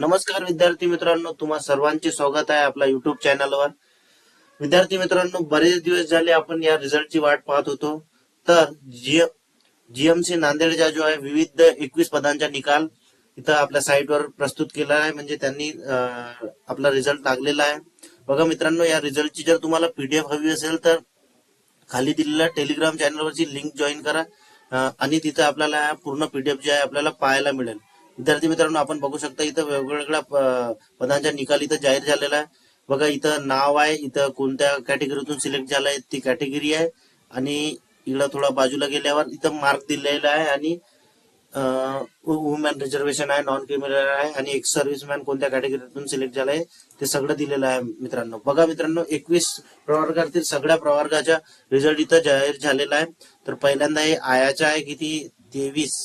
नमस्कार विद्यार्थी मित्रांनो तुम्हा सर्वांचे स्वागत आहे आपल्या युट्यूब चॅनलवर विद्यार्थी मित्रांनो बरेच दिवस झाले आपण या रिझल्टची वाट पाहत होतो. तर जीएमसी नांदेडच्या जो आहे विविध एकवीस पदांचा निकाल इथं आपल्या साईटवर प्रस्तुत केला आहे. म्हणजे त्यांनी आपला रिझल्ट लागलेला आहे. बघा मित्रांनो या रिझल्टची जर तुम्हाला पीडीएफ हवी असेल तर खाली दिलेल्या टेलिग्राम चॅनलवरची लिंक जॉईन करा. आणि तिथं आपल्याला पूर्ण पीडीएफ जे आहे आपल्याला पाहायला मिळेल. विद्यार्थी मित्रांनो आपण बघू शकता इथं वेगवेगळ्या पदांच्या पदांचा निकाल इथं जाहीर झालेला आहे. बघा इथं नाव आहे इथं कोणत्या कॅटेगरीतून सिलेक्ट झालाय ती कॅटेगरी आहे. आणि इकडं थोडा बाजूला गेल्यावर इथं मार्क दिलेला आहे आणि वुमेन रिझर्वेशन आहे नॉन क्रिमिनल आहे आणि एक सर्व्हिसमॅन कोणत्या कॅटेगरीतून सिलेक्ट झालाय ते सगळं दिलेलं आहे मित्रांनो. बघा मित्रांनो एकवीस प्रवर्गातील सगळ्या प्रवर्गाचा रिझल्ट इथं जाहीर झालेला आहे. तर पहिल्यांदा हे आयाचा आहे किती? तेवीस.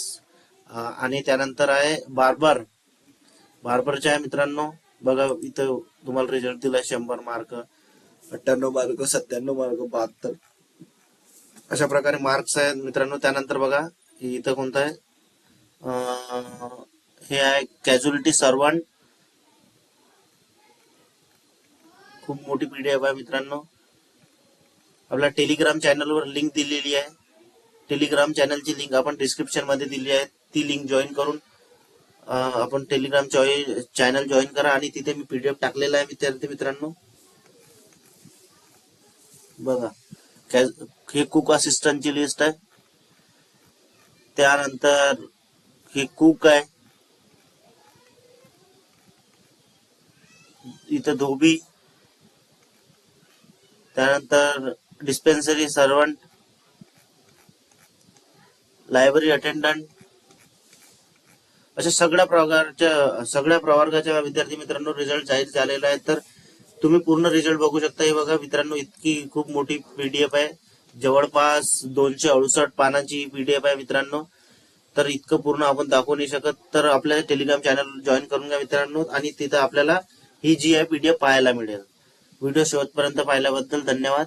आणि त्यानंतर आहे बार्बर. बार्बरच्या आहे मित्रांनो बघा इथं तुम्हाला रिझल्ट दिलाय शंभर मार्क अठ्ठ्याण्णव मार्क सत्त्याण्णव मार्क बहात्तर. अशा प्रकारे मार्क्स आहेत मित्रांनो. त्यानंतर बघा हे इथं कोणतं आहे? हे आहे कॅज्युअलिटी सर्वंट. खूप मोठी पीडीएफ आहे मित्रांनो. आपल्या टेलिग्राम चॅनलवर लिंक दिलेली आहे. टेलिग्राम चॅनलची लिंक आपण डिस्क्रिप्शनमध्ये दिली आहे. ती लिंक जॉईन करून आपण टेलिग्राम चॅनल जॉईन करा आणि तिथे मी पीडीएफ टाकलेला आहे विद्यार्थी मित्रांनो. बघा हे कुक असिस्टंटची लिस्ट आहे. त्यानंतर हे कुक आहे. इथं धोबी. त्यानंतर डिस्पेन्सरी सर्वंट लायब्ररी अटेंडंट अशा सगळ्या प्रकारच्या सगळ्या प्रवर्गाच्या विद्यार्थी मित्रांनो रिझल्ट जाहीर झालेला आहे. तर तुम्ही पूर्ण रिझल्ट बघू शकता. हे बघा मित्रांनो इतकी खूप मोठी पीडीएफ आहे. जवळपास दोनशे अडुसष्ट पानांची पीडीएफ आहे मित्रांनो. तर इतकं पूर्ण आपण दाखवू नाही शकत. तर आपल्या टेलिग्राम चॅनल जॉईन करून घ्या मित्रांनो. आणि तिथं आपल्याला ही जी आहे पीडीएफ पाहायला मिळेल. व्हिडिओ शेवटपर्यंत पाहिल्याबद्दल धन्यवाद.